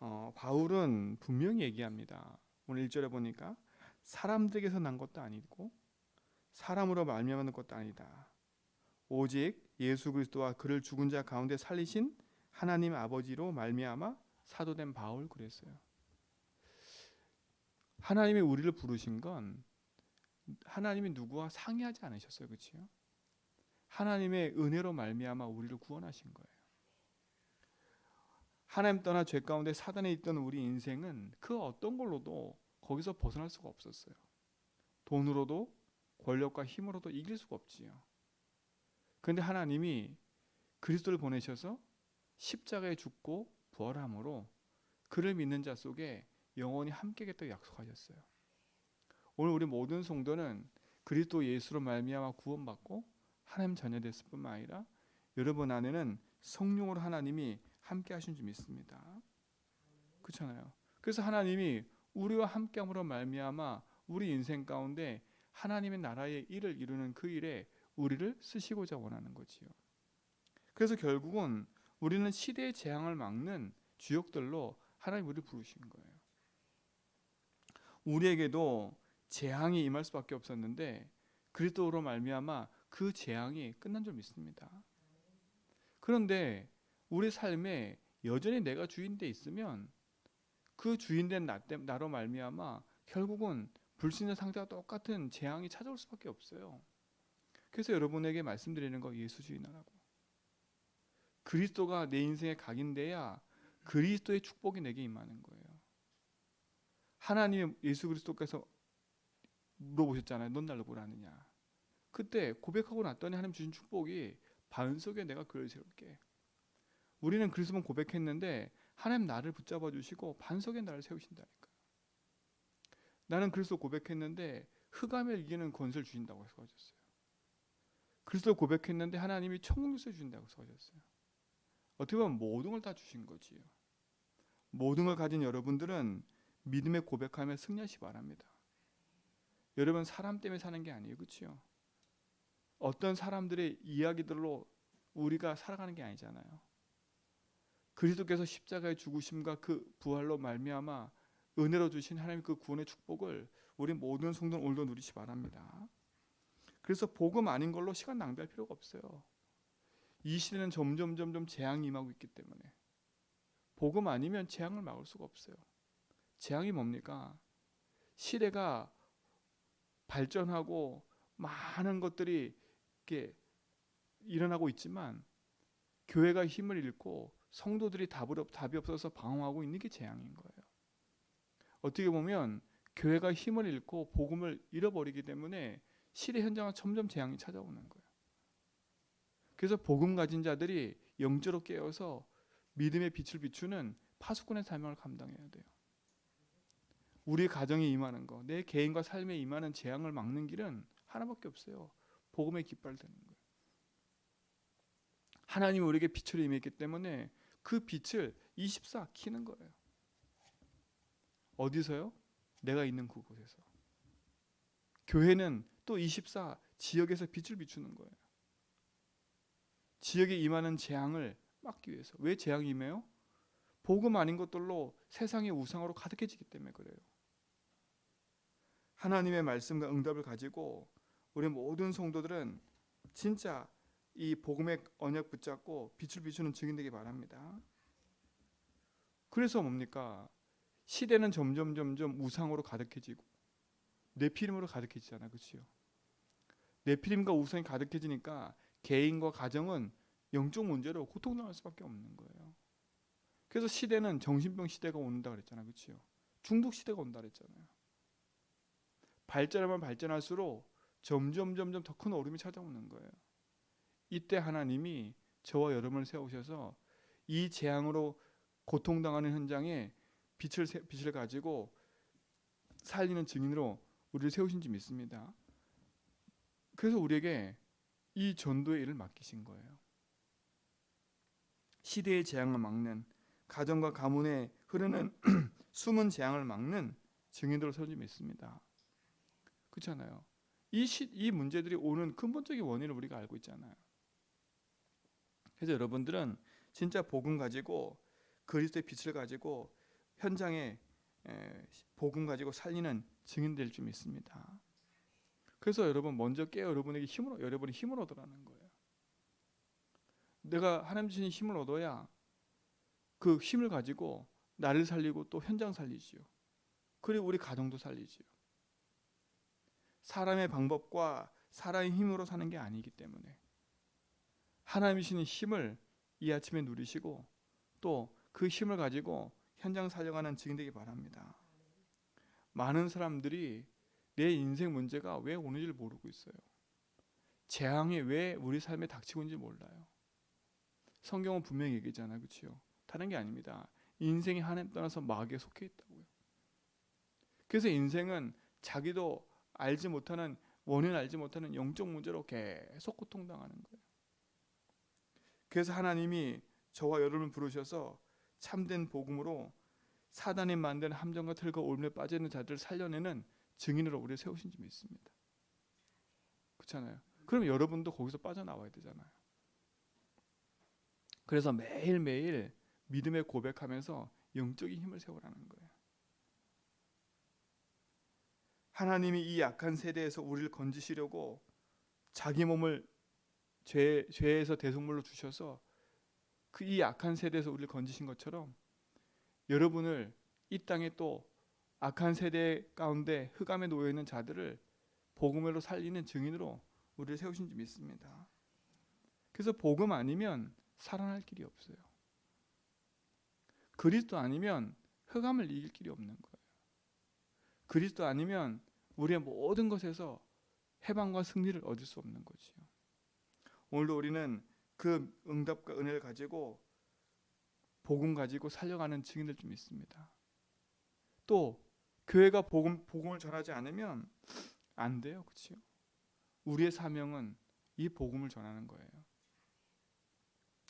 어, 바울은 분명히 얘기합니다. 오늘 1절에 보니까 사람들에게서 난 것도 아니고 사람으로 말미암은 것도 아니다. 오직 예수 그리스도와 그를 죽은 자 가운데 살리신 하나님 아버지로 말미암아 사도된 바울 그랬어요. 하나님이 우리를 부르신 건 하나님이 누구와 상의하지 않으셨어요. 그렇죠? 하나님의 은혜로 말미암아 우리를 구원하신 거예요. 하나님 떠나 죄 가운데 사단에 있던 우리 인생은 그 어떤 걸로도 거기서 벗어날 수가 없었어요. 돈으로도 권력과 힘으로도 이길 수가 없지요. 그런데 하나님이 그리스도를 보내셔서 십자가에 죽고 부활함으로 그를 믿는 자 속에 영원히 함께겠다고 약속하셨어요. 오늘 우리 모든 성도는 그리스도 예수로 말미암아 구원받고 하나님 자녀 됐을 뿐만 아니라 여러분 안에는 성령으로 하나님이 함께 하신 줄 믿습니다. 그렇잖아요. 그래서 하나님이 우리와 함께함으로 말미암아 우리 인생 가운데 하나님의 나라의 일을 이루는 그 일에 우리를 쓰시고자 원하는 거지요. 그래서 결국은 우리는 시대의 재앙을 막는 주역들로 하나님 우리를 부르신 거예요. 우리에게도 재앙이 임할 수밖에 없었는데 그리스도로 말미암아 그 재앙이 끝난 줄 믿습니다. 그런데 우리 삶에 여전히 내가 주인돼 있으면 그 주인된 나 때, 나로 말미암아 결국은 불신의 상태와 똑같은 재앙이 찾아올 수밖에 없어요. 그래서 여러분에게 말씀드리는 거 예수주의나라고. 그리스도가 내 인생의 각인돼야 그리스도의 축복이 내게 임하는 거예요. 하나님 예수 그리스도께서 물어보셨잖아요. 넌 나를 뭐라느냐. 그때 고백하고 났더니 하나님 주신 축복이 반석에 내가 그를 세울게. 우리는 그리스도만 고백했는데 하나님 나를 붙잡아 주시고 반석에 나를 세우신다니까요. 나는 그리스도 고백했는데 흑암을 이기는 권세를 주신다고 하셨어요. 그리스도 고백했는데 하나님이 천국을 주신다고 해서 하셨어요. 어떻게 보면 모든 걸 다 주신 거지요. 모든 걸 가진 여러분들은 믿음의 고백하며 승리하시 바랍니다. 여러분 사람 때문에 사는 게 아니에요. 그렇죠? 어떤 사람들의 이야기들로 우리가 살아가는 게 아니잖아요. 그리스도께서 십자가의 죽으심과 그 부활로 말미암아 은혜로 주신 하나님 그 구원의 축복을 우리 모든 성도는 오늘도 누리시 바랍니다. 그래서 복음 아닌 걸로 시간 낭비할 필요가 없어요. 이 시대는 점점 점점 재앙이 임하고 있기 때문에 복음 아니면 재앙을 막을 수가 없어요. 재앙이 뭡니까? 시대가 발전하고 많은 것들이 이렇게 일어나고 있지만 교회가 힘을 잃고 성도들이 답이 없어서 방황하고 있는 게 재앙인 거예요. 어떻게 보면 교회가 힘을 잃고 복음을 잃어버리기 때문에 시대 현장은 점점 재앙이 찾아오는 거예요. 그래서 복음 가진 자들이 영적으로 깨어서 믿음의 빛을 비추는 파수꾼의 사명을 감당해야 돼요. 우리 가정에 임하는 거, 내 개인과 삶에 임하는 재앙을 막는 길은 하나밖에 없어요. 복음의 깃발 되는 거예요. 하나님이 우리에게 빛을 임했기 때문에 그 빛을 24 키는 거예요. 어디서요? 내가 있는 그곳에서. 교회는 또 24 지역에서 빛을 비추는 거예요. 지역에 임하는 재앙을 막기 위해서. 왜 재앙이 임해요? 복음 아닌 것들로 세상의 우상으로 가득해지기 때문에 그래요. 하나님의 말씀과 응답을 가지고 우리 모든 성도들은 진짜 이 복음의 언약 붙잡고 빛을 비추는 증인 되기 바랍니다. 그래서 뭡니까? 시대는 점점 점점 우상으로 가득해지고 내피림으로 가득해지잖아, 그렇지요? 내피림과 우상이 가득해지니까 개인과 가정은 영적 문제로 고통당할 수밖에 없는 거예요. 그래서 시대는 정신병 시대가 온다 그랬잖아, 그렇지요? 중독 시대가 온다 그랬잖아요. 발전하면 발전할수록 점점 점점 더 큰 어려움이 찾아오는 거예요. 이때 하나님이 저와 여러분을 세우셔서 이 재앙으로 고통당하는 현장에 빛을 빛을 가지고 살리는 증인으로 우리를 세우신 줄 믿습니다. 그래서 우리에게 이 전도의 일을 맡기신 거예요. 시대의 재앙을 막는 가정과 가문에 흐르는 숨은 재앙을 막는 증인으로 세우신 줄 믿습니다. 그렇잖아요. 이, 시, 이 문제들이 오는 근본적인 원인을 우리가 알고 있잖아요. 그래서 여러분들은 진짜 복음 가지고 그리스도의 빛을 가지고 현장에 에, 복음 가지고 살리는 증인 될 줄 믿습니다. 그래서 여러분 먼저 깨어 여러분에게 힘을 여러분이 힘을 얻으라는 거예요. 내가 하나님 주신 힘을 얻어야 그 힘을 가지고 나를 살리고 또 현장 살리지요. 그리고 우리 가정도 살리지요. 사람의 방법과 사람의 힘으로 사는 게 아니기 때문에 하나님이 주신 힘을 이 아침에 누리시고 또 그 힘을 가지고 현장 살려가는 증인 되기 바랍니다. 많은 사람들이 내 인생 문제가 왜 오는지를 모르고 있어요. 재앙이 왜 우리 삶에 닥치고 있는지 몰라요. 성경은 분명히 얘기잖아요. 그렇죠? 다른 게 아닙니다. 인생이 하나님 떠나서 마귀에 속해 있다고요. 그래서 인생은 자기도 알지 못하는 원인 알지 못하는 영적 문제로 계속 고통당하는 거예요. 그래서 하나님이 저와 여러분을 부르셔서 참된 복음으로 사단이 만든 함정과 틀과 올무에 빠져 있는 자들을 살려내는 증인으로 우리 세우신 줄 믿습니다. 그렇잖아요. 그럼 여러분도 거기서 빠져나와야 되잖아요. 그래서 매일매일 믿음의 고백하면서 영적인 힘을 세우라는 거예요. 하나님이 이 약한 세대에서 우리를 건지시려고 자기 몸을 죄, 죄에서 대속물로 주셔서 그이 약한 세대에서 우리를 건지신 것처럼 여러분을 이 땅에 또 악한 세대 가운데 흑암에 놓여 있는 자들을 복음으로 살리는 증인으로 우리를 세우신 줄 믿습니다. 그래서 복음 아니면 살아날 길이 없어요. 그리스도 아니면 흑암을 이길 길이 없는 거예요. 그리스도 아니면 우리의 모든 것에서 해방과 승리를 얻을 수 없는 거지요. 오늘도 우리는 그 응답과 은혜를 가지고 복음 가지고 살려가는 증인들 좀 있습니다. 또 교회가 복음 복음을 전하지 않으면 안 돼요, 그렇죠? 우리의 사명은 이 복음을 전하는 거예요.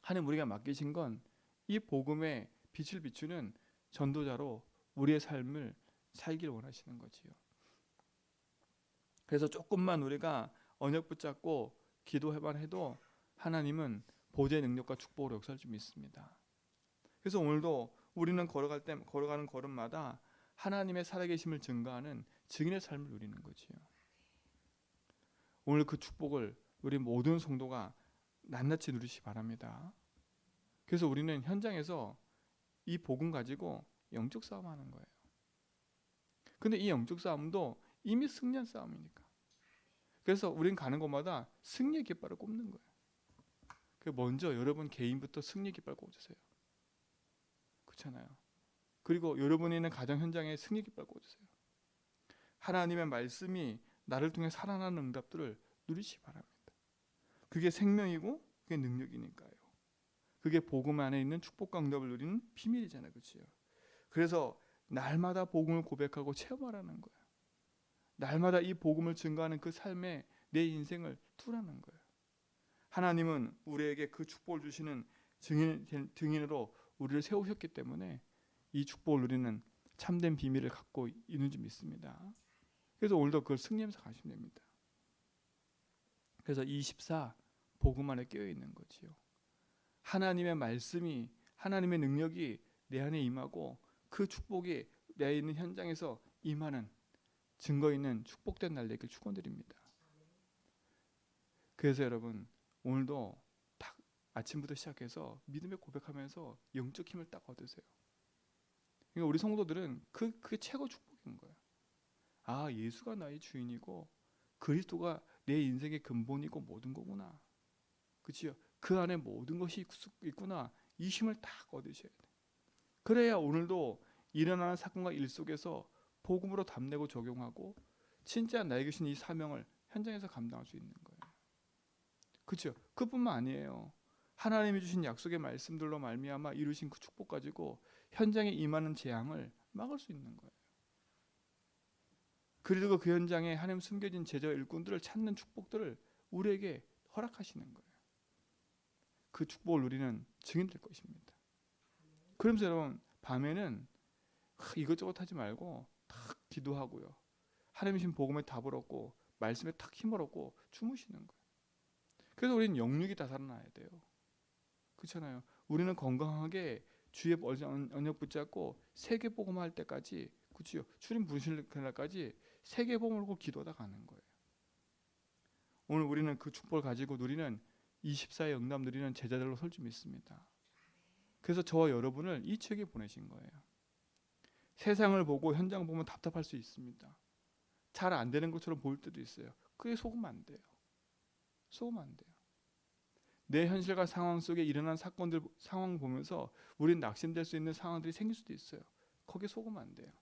하나님 우리가 맡기신 건 이 복음의 빛을 비추는 전도자로 우리의 삶을 살길 원하시는 거지요. 그래서 조금만 우리가 언약 붙잡고 기도해만 해도 하나님은 보좌의 능력과 축복으로 역사할 줄 믿습니다. 그래서 오늘도 우리는 걸어갈 때 걸어가는 걸음마다 하나님의 살아계심을 증거하는 증인의 삶을 누리는 거지요. 오늘 그 축복을 우리 모든 성도가 낱낱이 누리시 바랍니다. 그래서 우리는 현장에서 이 복음 가지고 영적 싸움하는 거예요. 근데 이 영적 싸움도 이미 승리한 싸움이니까. 그래서 우리는 가는 곳마다 승리의 깃발을 꼽는 거예요. 그 먼저 여러분 개인부터 승리 깃발 꽂으세요. 그렇잖아요. 그리고 여러분이 있는 가정 현장에 승리 깃발 꽂으세요. 하나님의 말씀이 나를 통해 살아나는 응답들을 누리시 바랍니다. 그게 생명이고 그게 능력이니까요. 그게 복음 안에 있는 축복과 응답을 누리는 비밀이잖아요. 그렇죠? 그래서 날마다 복음을 고백하고 체험하라는 거예요. 날마다 이 복음을 증거하는 그 삶에 내 인생을 투라는 거예요. 하나님은 우리에게 그 축복을 주시는 증인, 증인으로 우리를 세우셨기 때문에 이 축복을 누리는 참된 비밀을 갖고 있는 줄 믿습니다. 그래서 오늘도 그걸 승리하면서 가시면 됩니다. 그래서 24 복음 안에 깨어 있는 거지요. 하나님의 말씀이 하나님의 능력이 내 안에 임하고 그 축복이 내 있는 현장에서 임하는 증거 있는 축복된 날 되길 축원드립니다. 그래서 여러분 오늘도 딱 아침부터 시작해서 믿음의 고백하면서 영적 힘을 딱 얻으세요. 그러니까 우리 성도들은 그 그게 최고 축복인 거예요. 아 예수가 나의 주인이고 그리스도가 내 인생의 근본이고 모든 거구나. 그치요? 그 안에 모든 것이 있구나. 이 힘을 딱 얻으셔야 돼. 그래야 오늘도 일어나는 사건과 일 속에서 복음으로 담내고 적용하고 진짜 나에게 주신 이 사명을 현장에서 감당할 수 있는 거예요. 그렇죠? 그뿐만 아니에요. 하나님이 주신 약속의 말씀들로 말미암아 이루신 그 축복 가지고 현장에 임하는 재앙을 막을 수 있는 거예요. 그리고 그 현장에 하나님 숨겨진 제자 일꾼들을 찾는 축복들을 우리에게 허락하시는 거예요. 그 축복을 누리는 증인 될 것입니다. 그러면서 여러분 밤에는 이것저것 하지 말고 탁 기도하고요. 하나님 신 복음에 답을 얻고 말씀에 탁 힘을 얻고 주무시는 거예요. 그래서 우리는 영육이 다 살아나야 돼요. 그렇잖아요. 우리는 건강하게 주의 언- 언약 붙잡고 세계 복음 할 때까지 그치요 주님 부르실 그날까지 세계 복음을 고 기도하다 가는 거예요. 오늘 우리는 그 축복을 가지고 누리는 24의 응답 누리는 제자들로 설 줄 믿습니다. 그래서 저와 여러분을 이 책에 보내신 거예요. 세상을 보고 현장 보면 답답할 수 있습니다. 잘 안 되는 것처럼 보일 때도 있어요. 그게 속으면 안 돼요. 속으면 안 돼요. 내 현실과 상황 속에 일어난 사건들 상황 보면서 우린 낙심될 수 있는 상황들이 생길 수도 있어요. 거기에 속으면 안 돼요.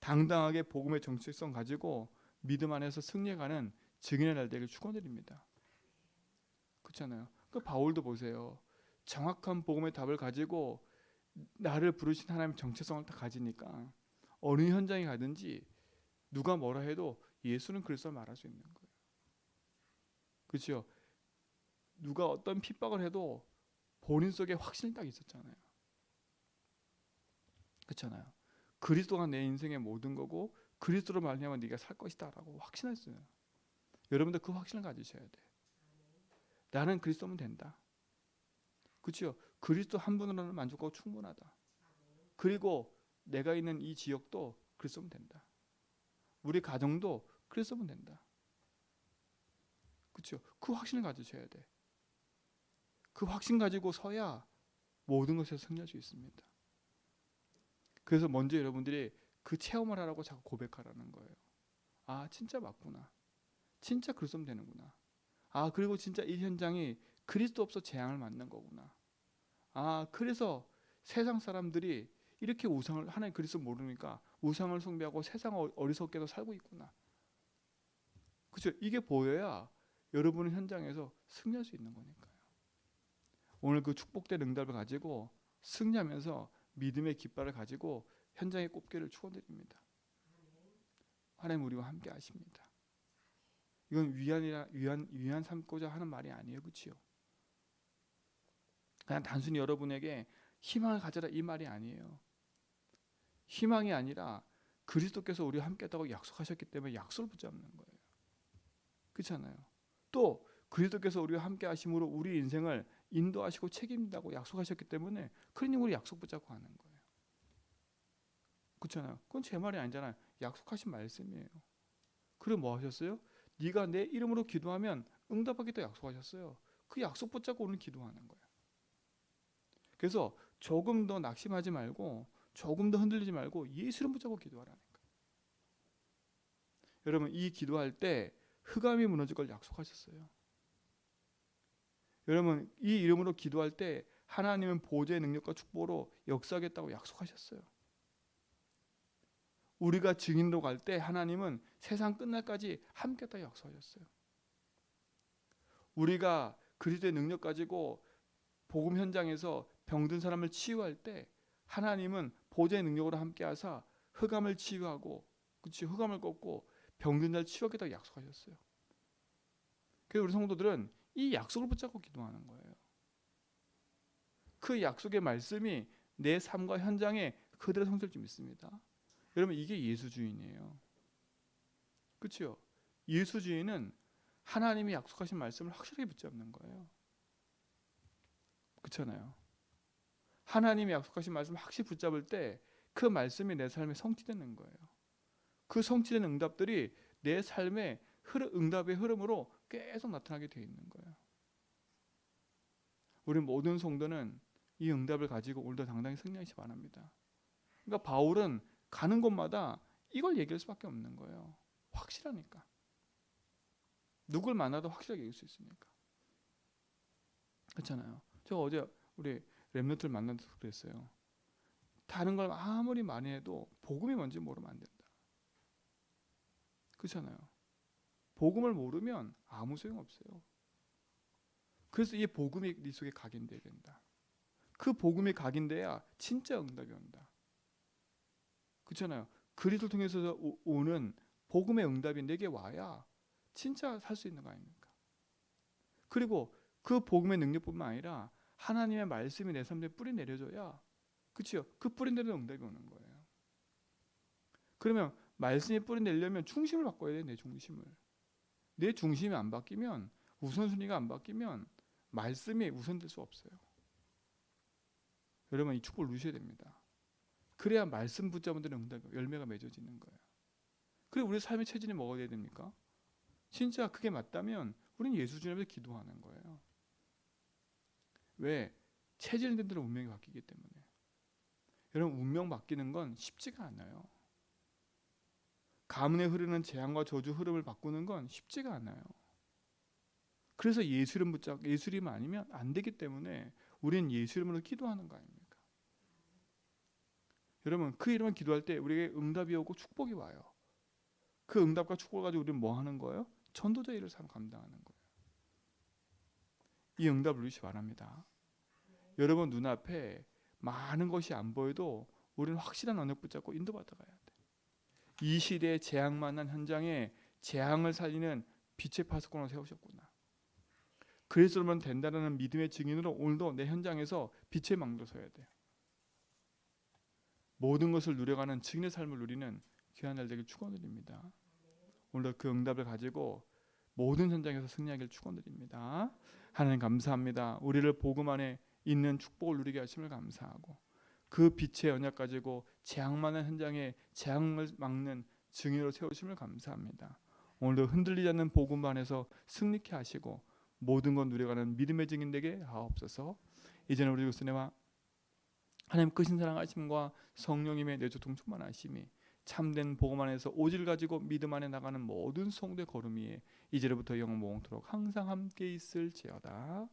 당당하게 복음의 정체성 가지고 믿음 안에서 승리해가는 증인의 날 되길 축원드립니다. 그렇잖아요. 그 바울도 보세요. 정확한 복음의 답을 가지고 나를 부르신 하나님의 정체성을 다 가지니까 어느 현장에 가든지 누가 뭐라 해도 예수는 그리스도 말할 수 있는 거예요. 그렇죠? 누가 어떤 핍박을 해도 본인 속에 확신이 딱 있었잖아요. 그렇잖아요. 그리스도가 내 인생의 모든 거고 그리스도로 말미암아 네가 살 것이다라고 확신했어요. 여러분들 그 확신을 가지셔야 돼. 나는 그리스도면 된다. 그렇죠? 그리스도 한 분으로는 만족하고 충분하다. 그리고 내가 있는 이 지역도 그리스도면 된다. 우리 가정도 그리스도면 된다. 그렇죠? 그 확신을 가지셔야 돼. 그 확신 가지고 서야 모든 것에서 승리할 수 있습니다. 그래서 먼저 여러분들이 그 체험을 하라고 자꾸 고백하라는 거예요. 아, 진짜 맞구나. 진짜 그리스도면 되는구나. 아, 그리고 진짜 이 현장이 그리스도 없어 재앙을 맞는 거구나. 아, 그래서 세상 사람들이 이렇게 우상을 하나님 그리스도 모르니까 우상을 숭배하고 세상 어- 어리석게도 살고 있구나. 그렇죠? 이게 보여야 여러분은 현장에서 승리할 수 있는 거니까요. 오늘 그 축복된 응답을 가지고 승리하면서 믿음의 깃발을 가지고 현장에 꼽기를 축원드립니다. 하나님 우리와 함께 하십니다. 이건 위안이라 위안 위안 삼고자 하는 말이 아니에요, 그렇지요? 그냥 단순히 여러분에게 희망을 가져라 이 말이 아니에요. 희망이 아니라 그리스도께서 우리와 함께했다고 약속하셨기 때문에 약속을 붙잡는 거예요. 그렇잖아요. 또 그리스도께서 우리와 함께 하심으로 우리 인생을 인도하시고 책임진다고 약속하셨기 때문에 그러니 우리 약속 붙잡고 하는 거예요. 그렇잖아요. 그건 제 말이 아니잖아요. 약속하신 말씀이에요. 그리고 뭐 하셨어요? 네가 내 이름으로 기도하면 응답하겠다 약속하셨어요. 그 약속 붙잡고 오늘 기도하는 거예요. 그래서 조금 더 낙심하지 말고 조금 더 흔들리지 말고 예수 이름 붙잡고 기도하라니까. 여러분 이 기도할 때 흑암이 무너질 걸 약속하셨어요. 여러분 이 이름으로 기도할 때 하나님은 보좌의 능력과 축복으로 역사하겠다고 약속하셨어요. 우리가 증인으로 갈 때 하나님은 세상 끝날까지 함께다 약속하셨어요. 우리가 그리스도의 능력 가지고 복음 현장에서 병든 사람을 치유할 때 하나님은 보좌의 능력으로 함께하사 흑암을 치유하고 그치 흑암을 꺾고 병든 자를 치유하겠다고 약속하셨어요. 그래서 우리 성도들은 이 약속을 붙잡고 기도하는 거예요. 그 약속의 말씀이 내 삶과 현장에 그대로 성취될 줄 믿습니다. 여러분 이게 예수주의이에요. 그렇죠? 예수주의는 하나님이 약속하신 말씀을 확실하게 붙잡는 거예요. 그렇잖아요. 하나님이 약속하신 말씀을 확실히 붙잡을 때 그 말씀이 내 삶에 성취되는 거예요. 그 성취된 응답들이 내 삶의 흐름, 응답의 흐름으로 계속 나타나게 되어 있는 거예요. 우리 모든 성도는 이 응답을 가지고 오늘도 당당히 승리하시 바랍니다. 그러니까 바울은 가는 곳마다 이걸 얘기할 수밖에 없는 거예요. 확실하니까. 누굴 만나도 확실하게 얘기할 수 있으니까. 그렇잖아요. 저 어제 우리 랩런트를 만나서 그랬어요. 다른 걸 아무리 많이 해도 복음이 뭔지 모르면 안 된다. 그렇잖아요. 복음을 모르면 아무 소용 없어요. 그래서 이 복음이 네 속에 각인돼야 된다. 그 복음이 각인돼야 진짜 응답이 온다. 그렇잖아요. 그리스도를 통해서 오- 오는 복음의 응답이 내게 와야 진짜 살 수 있는 거 아닙니까? 그리고 그 복음의 능력뿐만 아니라 하나님의 말씀이 내 삶에 뿌리 내려줘야 그렇죠? 그 뿌리 내리는 응답이 오는 거예요. 그러면 말씀이 뿌리 내려면 중심을 바꿔야 돼, 내 중심을. 내 중심이 안 바뀌면 우선순위가 안 바뀌면 말씀이 우선될 수 없어요. 여러분 이 축복을 누셔야 됩니다. 그래야 말씀 붙잡은 응답 열매가 맺어지는 거예요. 그래 우리 삶의 체질이 돼야 됩니까? 진짜 그게 맞다면 우리는 예수 주님에서 기도하는 거예요. 왜? 체질된 대로 운명이 바뀌기 때문에. 여러분 운명 바뀌는 건 쉽지가 않아요. 가문에 흐르는 재앙과 저주 흐름을 바꾸는 건 쉽지가 않아요. 그래서 예수 이름 붙잡 예수 이름 아니면 안 되기 때문에 우리는 예수 이름으로 기도하는 거 아닙니까? 여러분 그 이름을 기도할 때 우리에게 응답이 오고 축복이 와요. 그 응답과 축복을 가지고 우리는 뭐 하는 거예요? 전도자 일을 삶 감당하는 거예요. 이 응답을 누리시 바랍니다. 여러분 눈앞에 많은 것이 안 보여도 우리는 확실한 언약 붙잡고 인도받아 가야 돼. 이 시대의 재앙 만난 현장에 재앙을 살리는 빛의 파수꾼을 세우셨구나. 그리스도만 된다는 믿음의 증인으로 오늘도 내 현장에서 빛의 망도 서야 돼요. 모든 것을 누려가는 증인의 삶을 누리는 귀한 날 되길 축원드립니다. 오늘도 그 응답을 가지고 모든 현장에서 승리하길 축원드립니다. 하나님 감사합니다. 우리를 복음 안에 있는 축복을 누리게 하심을 감사하고 그 빛의 언약 가지고 재앙 많은 현장에 재앙을 막는 증인으로 세우심을 감사합니다. 오늘도 흔들리지 않는 복음 안에서 승리케 하시고 모든 것 누려가는 믿음의 증인 되게 하옵소서. 이제는 우리 그리스도와 하나님 크신 사랑하심과 성령님의 내조통 충만하심이 참된 복음 안에서 오질 가지고 믿음 안에 나가는 모든 성도의 걸음 위에 이제로부터 영원토록 항상 함께 있을지어다.